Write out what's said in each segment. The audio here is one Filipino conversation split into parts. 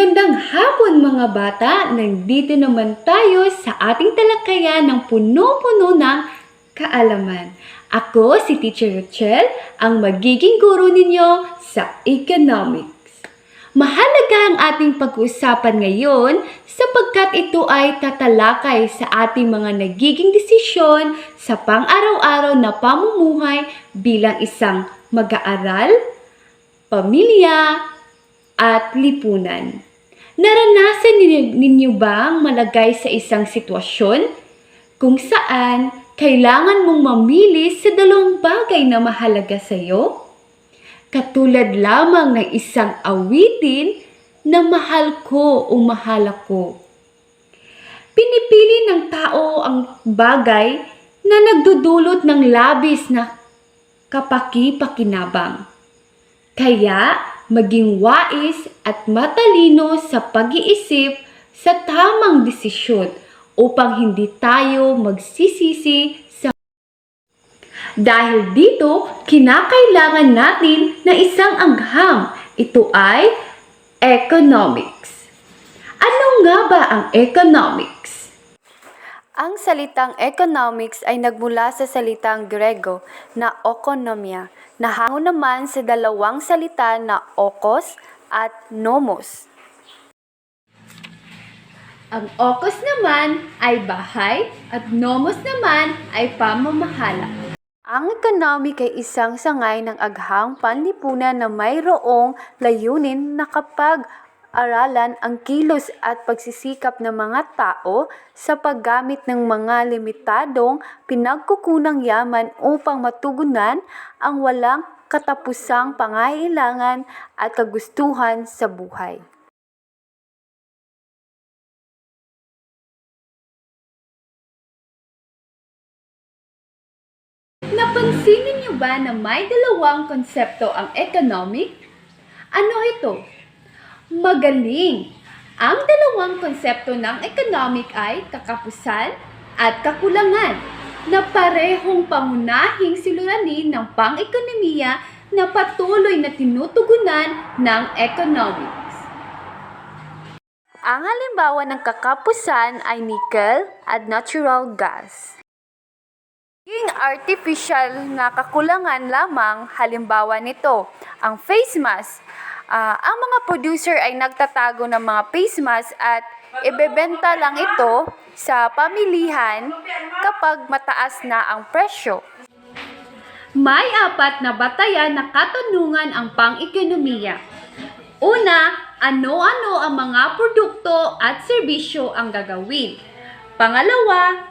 Magandang hapon mga bata! Nandito naman tayo sa ating talakayan ng puno-puno ng kaalaman. Ako si Teacher Rochelle, ang magiging guro ninyo sa economics. Mahalaga ang ating pag-uusapan ngayon sapagkat ito ay tatalakay sa ating mga nagiging desisyon sa pang-araw-araw na pamumuhay bilang isang mag-aaral, pamilya, at lipunan. Naranasan ninyo, ninyo bang malagay sa isang sitwasyon kung saan kailangan mong mamili sa dalawang bagay na mahalaga sa iyo? Katulad lamang ng isang awitin na mahal ko o mahal ako. Pinipili ng tao ang bagay na nagdudulot ng labis na kapaki-pakinabang. Kaya, maging wais at matalino sa pag-iisip sa tamang desisyon upang hindi tayo magsisisi sa dahil dito, kinakailangan natin na isang agham. Ito ay economics. Ano nga ba ang economics? Ang salitang economics ay nagmula sa salitang Grego na okonomia, na hango naman sa dalawang salita na okos at nomos. Ang okos naman ay bahay at nomos naman ay pamamahala. Ang economic ay isang sangay ng aghang panlipunan na mayroong layunin na kapag aralan ang kilos at pagsisikap ng mga tao sa paggamit ng mga limitadong pinagkukunang yaman upang matugunan ang walang katapusang pangailangan at kagustuhan sa buhay. Napansin niyo ba na may dalawang konsepto ang economic? Ano ito? Magaling! Ang dalawang konsepto ng economic ay kakapusan at kakulangan na parehong pangunahing siluranin ng pang-ekonomiya na patuloy na tinutugunan ng economics. Ang halimbawa ng kakapusan ay nickel at natural gas. Yung artificial na kakulangan lamang, halimbawa nito, ang face mask. Ah, ang mga producer ay nagtatago ng mga face mask at ibebenta lang ito sa pamilihan kapag mataas na ang presyo. May apat na batayan na katanungan ang pang-ekonomiya. Una, ano-ano ang mga produkto at serbisyo ang gagawin? Pangalawa,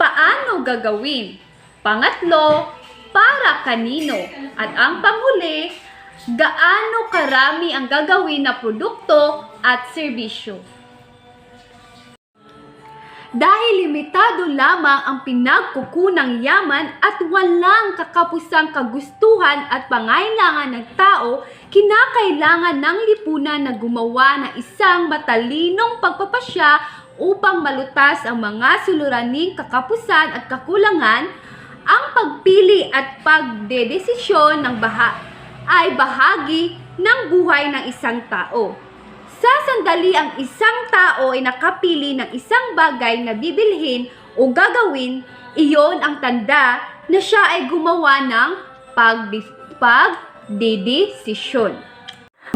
paano gagawin? Pangatlo, para kanino? At ang panghuli, gaano karami ang gagawin na produkto at serbisyo? Dahil limitado lamang ang pinagkukunang yaman at walang kakapusang kagustuhan at pangailangan ng tao, kinakailangan ng lipunan na gumawa ng isang matalinong pagpapasya upang malutas ang mga suluraning kakapusan at kakulangan, ang pagpili at pagdedesisyon ng baha ay bahagi ng buhay ng isang tao. Sa sandali ang isang tao ay nakapili ng isang bagay na bibilhin o gagawin, iyon ang tanda na siya ay gumawa ng pagdi- pagdedesisyon.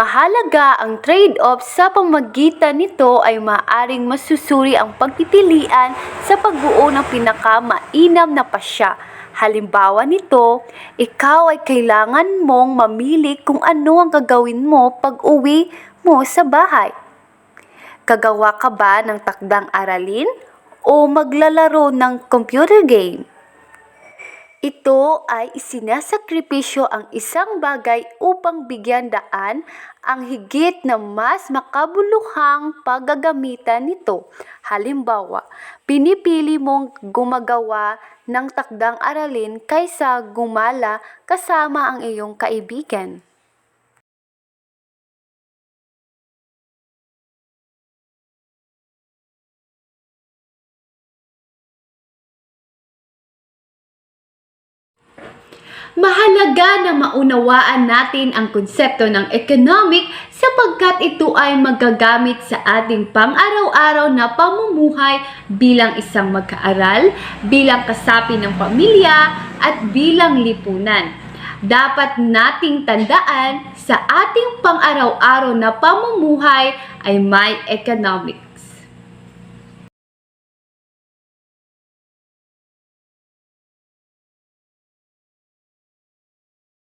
Mahalaga ang trade-off sa pamagitan nito ay maaring masusuri ang pagpipilian sa pagbuo ng pinakamainam na pasya. Halimbawa nito, ikaw ay kailangan mong mamili kung ano ang gagawin mo pag uwi mo sa bahay. Kagawa ka ba ng takdang aralin o maglalaro ng computer game? Ito ay isinasakripisyo ang isang bagay upang bigyan daan ang higit na mas makabuluhang paggagamitan nito. Halimbawa, pinipili mong gumagawa ng takdang aralin kaysa gumala kasama ang iyong kaibigan. Mahalaga na maunawaan natin ang konsepto ng economic sapagkat ito ay magagamit sa ating pang-araw-araw na pamumuhay bilang isang magkaaral, bilang kasapi ng pamilya, at bilang lipunan. Dapat nating tandaan sa ating pang-araw-araw na pamumuhay ay may economic.